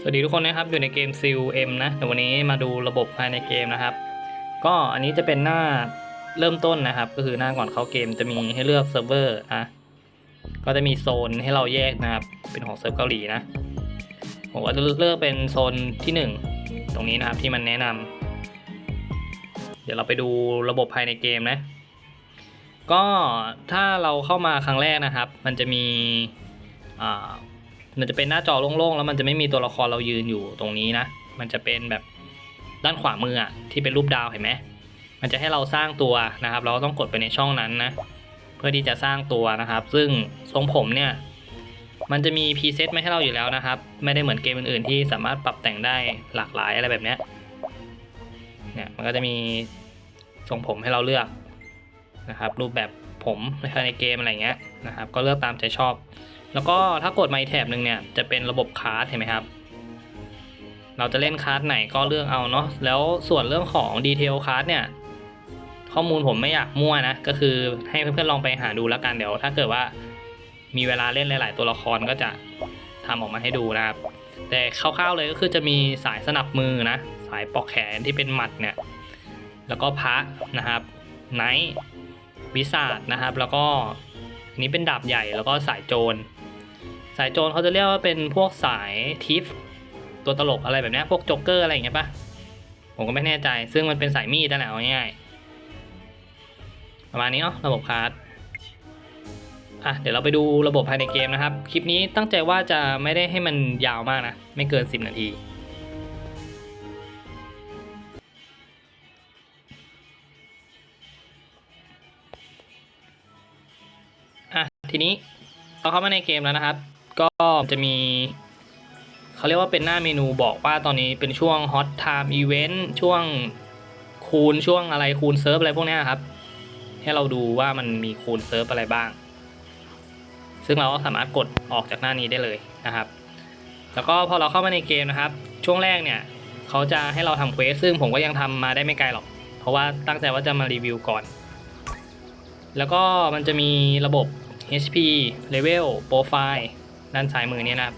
สวัสดีทุกคนนะครับอยู่ในเกม CUM นะแต่วันนี้มาดูระบบภายในเกมนะครับ ก็อันนี้จะเป็นหน้าเริ่มต้นนะครับ ก็คือหน้าก่อนเข้าเกมจะมีให้เลือกเซิร์ฟเวอร์นะก็จะมีโซนให้เราแยกนะครับ เป็นของเซิร์ฟเกาหลีนะผมก็จะเลือกเป็นโซนที่ 1 ตรงนี้นะครับที่มันแนะนำเดี๋ยวเราไปดูระบบภายในเกมนะ ก็ถ้าเราเข้ามาครั้งแรกนะครับ มันจะมีอ่า มันจะเป็นหน้าจอโล่งๆ แล้วมันจะไม่มีตัวละครเรายืนอยู่ตรงนี้นะ มันจะเป็นแบบด้านขวามืออะที่เป็นรูปดาวเห็นไหมมันจะให้เราสร้างตัวนะครับ เราต้องกดไปในช่องนั้นนะ เพื่อที่จะสร้างตัวนะครับ ซึ่งทรงผมเนี่ย มันจะมีพรีเซตมาให้เราอยู่แล้วนะครับ ไม่ได้เหมือนเกมอื่นๆ ที่สามารถปรับแต่งได้หลากหลายอะไรแบบเนี้ยเนี่ยมันก็จะมีทรงผมให้เราเลือกนะครับ รูปแบบผมในเกมอะไรเงี้ยนะครับ ก็เลือกตามใจชอบ แล้วก็ถ้ากดไมาอีกแถบหนึ่งเนี่ยจะเป็นระบบคาร์ดเห็นไหมครับ เราจะเล่นคาร์ดไหนก็เลือกเอาเนาะแล้วส่วนเรื่องของดีเทลคาร์ดเนี่ยข้อมูลผมไม่อยากมั่วนะ ก็คือให้เพื่อนๆลองไปหาดูแล้วกันเดี๋ยว ถ้าเกิดว่ามีเวลาเล่นหลาย ๆ ตัวละครก็จะทำออกมาให้ดูนะครับ แต่คร่าวๆเลยก็คือจะมีสายสนับมือนะ สายปอกแขนที่เป็นหมัดเนี่ย แล้วก็พระนะครับไนท์วิสาดนะครับ แล้วก็อันนี้เป็นดาบใหญ่แล้วก็สายโจรายโจรเขาจะเรียกว่าเป็นพวกสายทิฟตัวตลกอะไรแบบนี้พวกโจ๊กเกอร์อะไรอย่างเงี้ยปะผมก็ไม่แน่ใจ ซึ่งมันเป็นสายมีดนั่นแหละเอาง่ายๆประมาณนี้เนาะระบบคาร์ดอะเดี๋ยวเราไปดูระบบภายในเกมนะครับ คลิปนี้ตั้งใจว่าจะไม่ได้ให้มันยาวมากนะ ไม่เกิน 10 นาที อะทีนี้เราเข้ามาในเกมแล้วนะครับ ก็จะมีเขาเรียกว่าเป็นหน้าเมนูบอกว่าตอนนี้เป็นช่วง Hot Time Event ช่วงคูณช่วงอะไรคูณเซิร์ฟอะไรพวกนี้ครับ ให้เราดูว่ามันมีคูณเซิร์ฟอะไรบ้าง ซึ่งเราก็สามารถกดออกจากหน้านี้ได้เลยนะครับ แล้วก็พอเราเข้ามาในเกมนะครับ ช่วงแรกเนี่ยเขาจะให้เราทำเควสซึ่งผมก็ยังทำมาได้ไม่ไกลหรอก เพราะว่าตั้งใจว่าจะมารีวิวก่อน แล้วก็มันจะมีระบบ HP Level Profile ด้านซ้ายมือเนี่ยนะครับ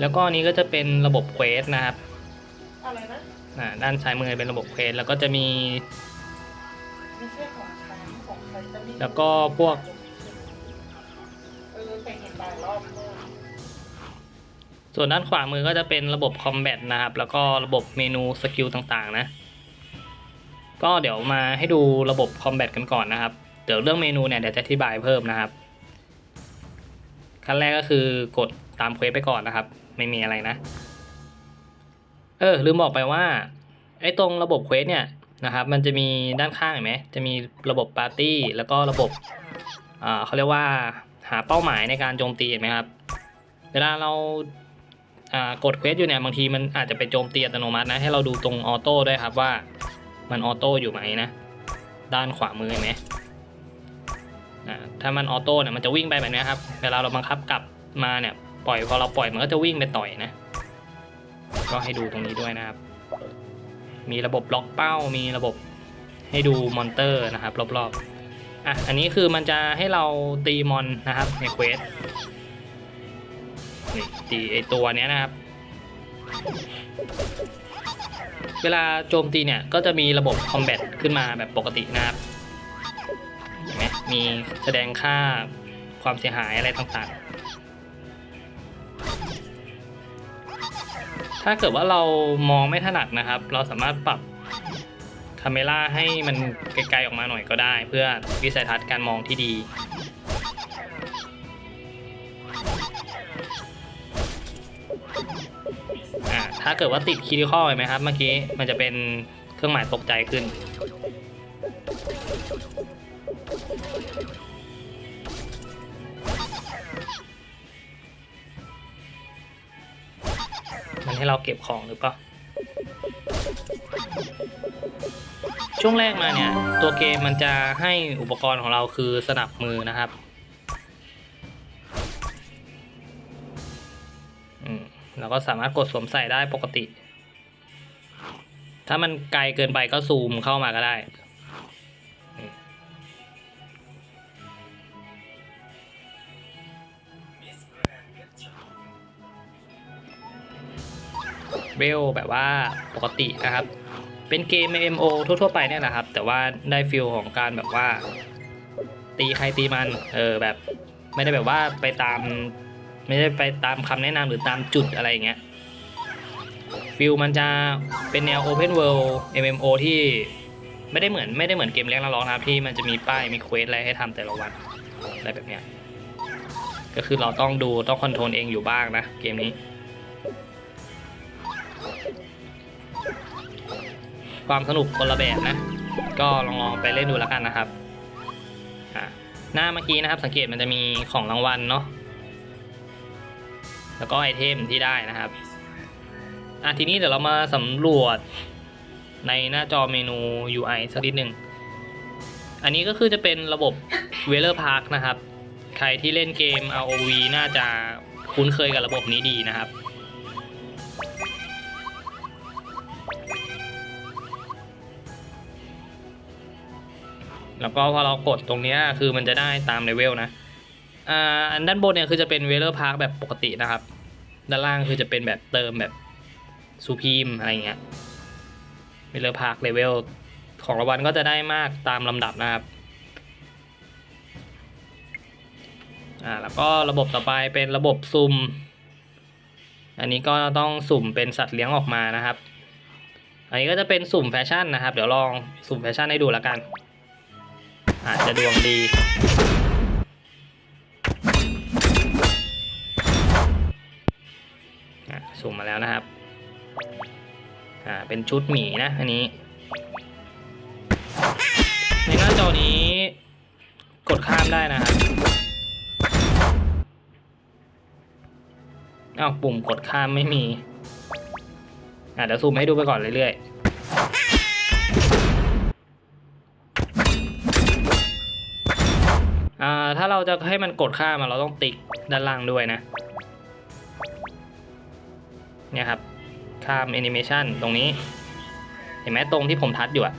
แล้วก็อันนี้ก็จะเป็นระบบเควสนะครับอะไรนะอ่าด้านซ้ายมือเป็นระบบเควสแล้วก็จะมี ไม่ใช่ของฉันของใครจะมีแล้วก็พวก เออแต่เห็นหลายรอบมากส่วนด้านขวามือก็จะเป็นระบบคอมแบทนะครับ แล้วก็ระบบเมนูสกิลต่างๆนะ ก็เดี๋ยวมาให้ดูระบบคอมแบทกันก่อนนะครับ เดี๋ยวเรื่องเมนูเนี่ยเดี๋ยวจะอธิบายเพิ่มนะครับ ขั้นแรกก็คือกดตามเควสไปก่อนนะครับ ไม่มีอะไรนะ เออลืมบอกไปว่าไอ้ตรงระบบเควสเนี่ยนะครับมันจะมีด้านข้างเห็นไหมจะมีระบบปาร์ตี้แล้วก็ระบบอ่าเขาเรียกว่าหาเป้าหมายในการโจมตีเห็นไหมครับ เวลาเราอ่ากดเควสอยู่เนี่ยบางทีมันอาจจะไปโจมตีอัตโนมัตินะให้เราดูตรงออโต้ด้วยครับว่า มันออโต้อยู่ไหมนะ ด้านขวามือเห็นไหมอ่าถ้ามันออโต้เนี่ยมันจะวิ่งไปแบบนี้ครับ เวลาเราบังคับกลับมาเนี่ยปล่อยพอเราปล่อยมันก็จะวิ่งไปต่อยนะ ก็ให้ดูตรงนี้ด้วยนะครับ มีระบบล็อกเป้า มีระบบให้ดูมอนเตอร์นะครับ รอบๆ อะ อันนี้คือมันจะให้เราตีมอนนะครับในเควสนี่ตีไอตัวเนี้ยนะครับ เวลาโจมตีเนี่ยก็จะมีระบบคอมแบทขึ้นมาแบบปกตินะครับเห็นไหมมีแสดงค่าความเสียหายอะไรต่างๆ ถ้าเกิดว่าเรามองไม่ถนัดนะครับ เราสามารถปรับคาเมล่าให้มันไกลๆออกมาหน่อยก็ได้ เพื่อวิสัยทัศน์การมองที่ดี ถ้าเกิดว่าติดคีย์ข้อเห็นไหมครับ เมื่อกี้มันจะเป็นเครื่องหมายตกใจขึ้น มันให้เราเก็บของหรือเปล่าช่วงแรกมาเนี่ย ตัวเกมมันจะให้อุปกรณ์ของเราคือสนับมือนะครับ แล้วก็สามารถกดสวมใส่ได้ปกติ ถ้ามันไกลเกินไปก็ซูมเข้ามาก็ได้ เวลแบบว่าปกตินะครับ เป็นเกม MMO ทั่วๆไปเนี่ยนะครับ แต่ว่าได้ฟิลของการแบบว่า ตีใครตีมัน เออแบบ ไม่ได้แบบว่าไปตาม ไม่ได้ไปตามคำแนะนำหรือตามจุดอะไรเงี้ยฟิลมันจะเป็นแนว Open World MMO ที่ไม่ได้เหมือนไม่ได้เหมือนเกมเลี้ยงละร้องนะครับที่มันจะมีป้ายมีเควสอะไรให้ทำแต่ละวันอะไรแบบเนี้ยก็คือเราต้องดูต้องคอนโทรลเองอยู่บ้างนะเกมนี้ ความสนุกคนละแบบนะ ก็ลองลองไปเล่นดูแล้วกันนะครับหน้าเมื่อกี้นะครับสังเกตมันจะมีของรางวัลเนาะ แล้วก็ไอเทมที่ได้นะครับอะทีนี้เดี๋ยวเรามาสำรวจในหน้าจอเมนู UI สักนิดหนึ่ง อันนี้ก็คือจะเป็นระบบ w e l e r Park นะครับ ใครที่เล่นเกม ROV น่าจะคุ้นเคยกับระบบนี้ดีนะครับ แล้วก็พอเรากดตรงนี้คือมันจะได้ตามเลเวลนะ อ่าอันด้านบนเนี่ยคือจะเป็นเวลเลอร์พาร์คแบบปกตินะครับ ด้านล่างคือจะเป็นแบบเติมแบบซูพีมอะไรเงี้ยเวลเลอร์พาร์คเลเวลของรางวัลก็จะได้มากตามลำดับนะครับอ่าแล้วก็ระบบต่อไปเป็นระบบซุ่ม อันนี้ก็ต้องสุ่มเป็นสัตว์เลี้ยงออกมานะครับ อันนี้ก็จะเป็นสุ่มแฟชั่นนะครับ เดี๋ยวลองสุ่มแฟชั่นให้ดูแล้วกัน อาจจะดวงดี สุ่มมาแล้วนะครับ อ่า เป็นชุดหมีนะ อันนี้ ในหน้าจอนี้ กดข้ามได้นะครับ อ้าว ปุ่มกดข้ามไม่มี อะเดี๋ยวซูมให้ดูไปก่อนเรื่อยๆอ่าถ้าเราจะให้มันกดข้ามเราต้องติ๊กด้านล่างด้วยนะ เนี่ยครับ ข้ามแอนิเมชันตรงนี้ เห็นไหมตรงที่ผมทัดอยู่อะ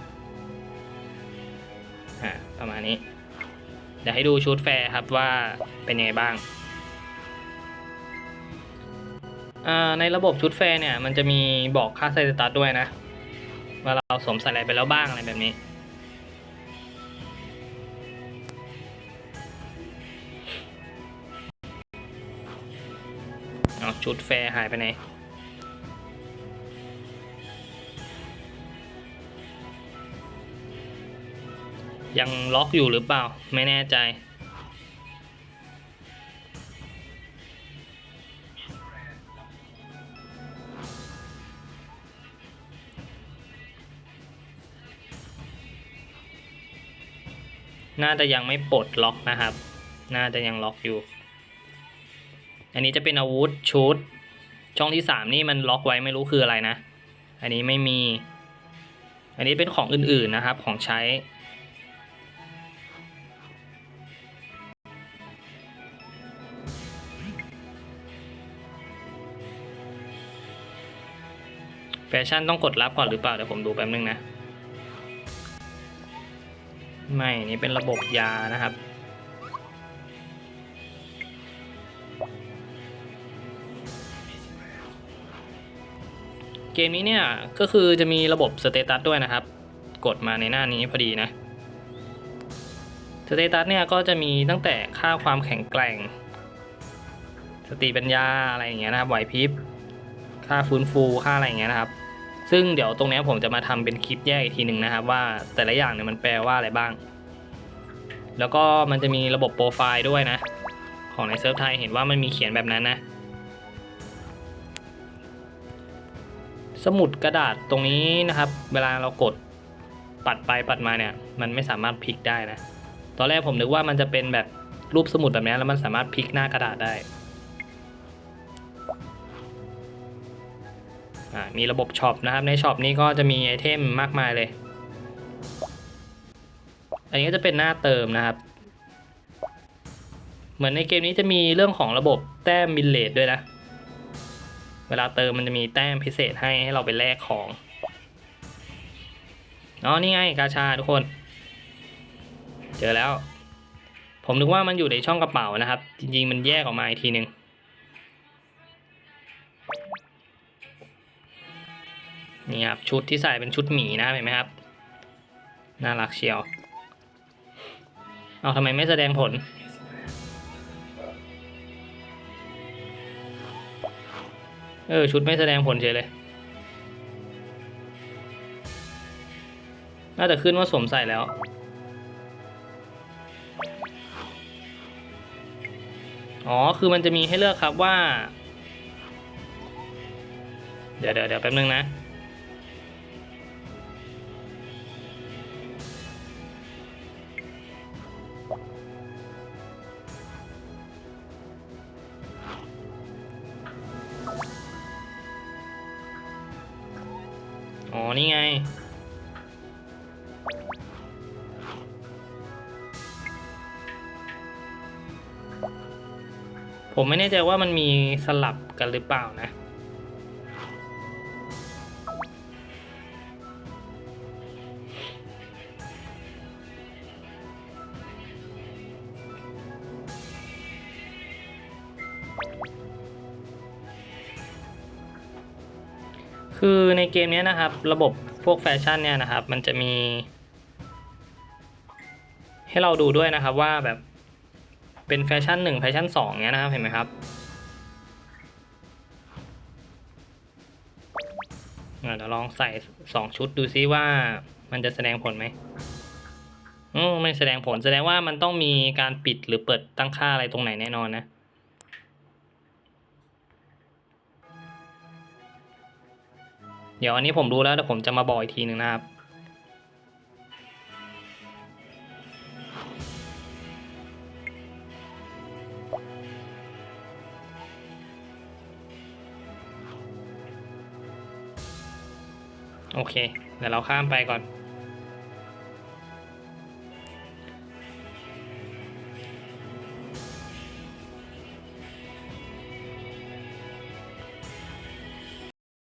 อ่าประมาณนี้ เดี๋ยวให้ดูชุดแฟร์ครับว่าเป็นยังไงบ้างอ่าในระบบชุดแฟร์เนี่ยมันจะมีบอกค่าไซตัสด้วยนะ ว่าเราสวมใส่อะไรไปแล้วบ้างอะไรแบบนี้ เอาชุดแฟร์หายไปไหน ยังล็อกอยู่หรือเปล่า ไม่แน่ใจ น่าจะยังไม่ปลดล็อกนะครับ น่าจะยังล็อกอยู่ อันนี้จะเป็นอาวุธชุด ช่องที่สามนี่มันล็อกไว้ไม่รู้คืออะไรนะ อันนี้ไม่มี อันนี้เป็นของอื่นๆนะครับของใช้ แฟชั่นต้องกดรับก่อนหรือเปล่า เดี๋ยวผมดูแป๊บนึงนะ ไม่ นี่เป็นระบบยานะครับ เกมนี้เนี่ย ก็คือจะมีระบบสเตตัสด้วยนะครับ กดมาในหน้านี้พอดีนะสเตตัสเนี่ยก็จะมีตั้งแต่ค่าความแข็งแกร่ง สติปัญญาอะไรอย่างเงี้ยนะครับไหวพริบ ค่าฟื้นฟูค่าอะไรอย่างเงี้ยนะครับ ซึ่งเดี๋ยวตรงเนี้ยผมจะมาทำเป็นคลิปแยกอีกทีหนึ่งนะครับ ว่าแต่ละอย่างเนี่ยมันแปลว่าอะไรบ้าง แล้วก็มันจะมีระบบโปรไฟล์ด้วยนะ ของในเซิร์ฟไทยเห็นว่ามันมีเขียนแบบนั้นนะสมุดกระดาษตรงนี้นะครับ เวลาเรากดปัดไปปัดมาเนี่ย มันไม่สามารถพลิกได้นะ ตอนแรกผมนึกว่ามันจะเป็นแบบรูปสมุดแบบนี้แล้วมันสามารถพลิกหน้ากระดาษได้ มีระบบช็อปนะครับ ในช็อปนี้ก็จะมีไอเทมมากมายเลย อันนี้ก็จะเป็นหน้าเติมนะครับ เหมือนในเกมนี้จะมีเรื่องของระบบแต้มบิลเลตด้วยนะ เวลาเติมมันจะมีแต้มพิเศษให้ให้เราไปแลกของอ๋อนี่ไงกาชาทุกคน เจอแล้ว ผมนึกว่ามันอยู่ในช่องกระเป๋านะครับ จริงๆมันแยกออกมาอีกทีหนึ่ง นี่ครับชุดที่ใส่เป็นชุดหมีนะเห็นไหมครับ น่ารักเชียว เอาทำไมไม่แสดงผล เออ ชุดไม่แสดงผลเฉยเลย น่าจะขึ้นว่าสวมใส่แล้วอ๋อ คือมันจะมีให้เลือกครับว่า เดี๋ยวเดี๋ยวเดี๋ยวแป๊บนึงนะ อ๋อ นี่ไง ผมไม่แน่ใจว่ามันมีสลับกันหรือเปล่านะ คือในเกมนี้นะครับ ระบบพวกแฟชั่นเนี่ยนะครับ มันจะมี ให้เราดูด้วยนะครับว่าแบบเป็นแฟชั่นหนึ่งแฟชั่นสองเนี้ยนะครับเห็นไหมครับเดี๋ยวลองใส่สองชุดดูซิว่ามันจะแสดงผลไหมอืมไม่แสดงผลแสดงว่ามันต้องมีการปิดหรือเปิดตั้งค่าอะไรตรงไหนแน่นอนนะ เดี๋ยวอันนี้ผมรู้แล้วเดี๋ยวผมจะมาบอกอีกทีหนึ่งนะครับ โอเค เดี๋ยวเราข้ามไปก่อน